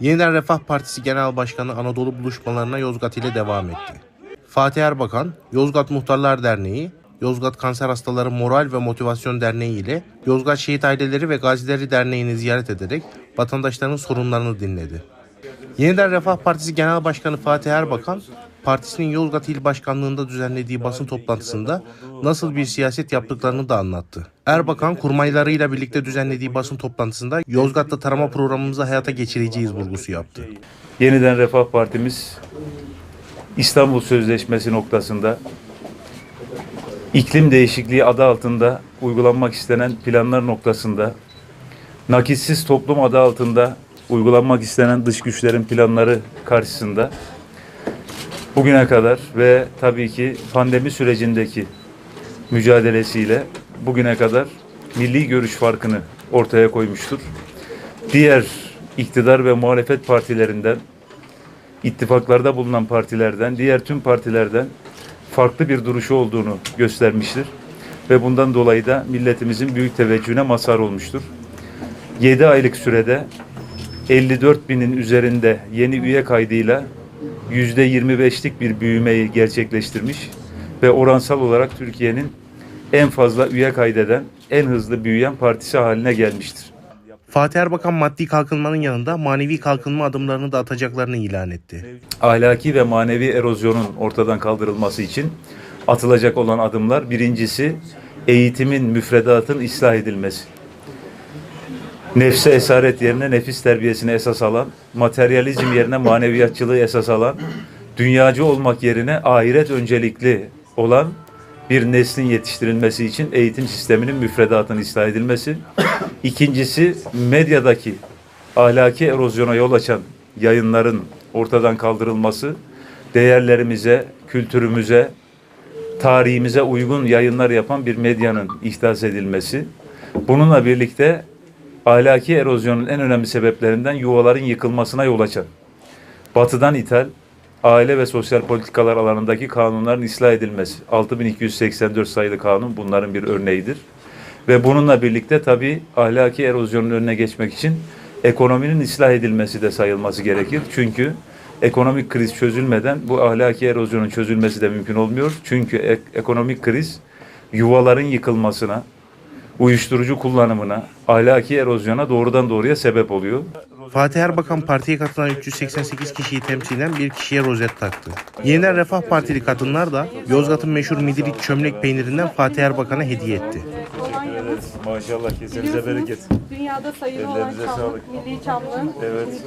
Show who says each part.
Speaker 1: Yeniden Refah Partisi Genel Başkanı Anadolu buluşmalarına Yozgat ile devam etti. Fatih Erbakan, Yozgat Muhtarlar Derneği, Yozgat Kanser Hastaları Moral ve Motivasyon Derneği ile Yozgat Şehit Aileleri ve Gazileri Derneği'ni ziyaret ederek vatandaşların sorunlarını dinledi. Yeniden Refah Partisi Genel Başkanı Fatih Erbakan, partisinin Yozgat İl Başkanlığı'nda düzenlediği basın toplantısında nasıl bir siyaset yaptıklarını da anlattı. Erbakan, kurmaylarıyla birlikte düzenlediği basın toplantısında Yozgat'ta tarama programımızı hayata geçireceğiz vurgusu yaptı.
Speaker 2: Yeniden Refah Partimiz İstanbul Sözleşmesi noktasında iklim değişikliği adı altında uygulanmak istenen planlar noktasında nakitsiz toplum adı altında uygulanmak istenen dış güçlerin planları karşısında bugüne kadar ve tabii ki pandemi sürecindeki mücadelesiyle bugüne kadar milli görüş farkını ortaya koymuştur. Diğer iktidar ve muhalefet partilerinden ittifaklarda bulunan partilerden, diğer tüm partilerden farklı bir duruşu olduğunu göstermiştir. Ve bundan dolayı da milletimizin büyük teveccühüne mazhar olmuştur. 7 aylık sürede 54 binin üzerinde yeni üye kaydıyla yüzde 25'lik bir büyümeyi gerçekleştirmiş ve oransal olarak Türkiye'nin en fazla üye kaydeden, en hızlı büyüyen partisi haline gelmiştir.
Speaker 1: Fatih Erbakan maddi kalkınmanın yanında manevi kalkınma adımlarını da atacaklarını ilan etti.
Speaker 2: ahlaki ve manevi erozyonun ortadan kaldırılması için atılacak olan adımlar birincisi eğitimin, müfredatın ıslah edilmesi. Nefse esaret yerine nefis terbiyesini esas alan, materyalizm yerine maneviyatçılığı esas alan, dünyacı olmak yerine ahiret öncelikli olan bir neslin yetiştirilmesi için eğitim sisteminin müfredatının ıslah edilmesi. İkincisi medyadaki ahlaki erozyona yol açan yayınların ortadan kaldırılması, değerlerimize, kültürümüze, tarihimize uygun yayınlar yapan bir medyanın ihdas edilmesi. Bununla birlikte ahlaki erozyonun en önemli sebeplerinden yuvaların yıkılmasına yol açan, batıdan ithal, aile ve sosyal politikalar alanındaki kanunların ıslah edilmesi. 6284 sayılı kanun bunların bir örneğidir. Ve bununla birlikte tabii ahlaki erozyonun önüne geçmek için ekonominin ıslah edilmesi de sayılması gerekir. Çünkü ekonomik kriz çözülmeden bu ahlaki erozyonun çözülmesi de mümkün olmuyor. Çünkü ek- ekonomik kriz yuvaların yıkılmasına, uyuşturucu kullanımına, ahlaki erozyona doğrudan doğruya sebep oluyor.
Speaker 1: Fatih Erbakan partiye katılan 388 kişiyi temsilen bir kişiye rozet taktı. Yeniden Refah Partili kadınlar da Yozgat'ın meşhur midilik çömlek peynirinden Fatih Erbakan'a hediye etti.
Speaker 2: Maşallah kesinize
Speaker 3: Biliyorsunuz dünyada sayılı olan
Speaker 2: Ellerinize
Speaker 3: çamlık,
Speaker 2: sağlık.
Speaker 3: milli çamlığın
Speaker 2: Evet.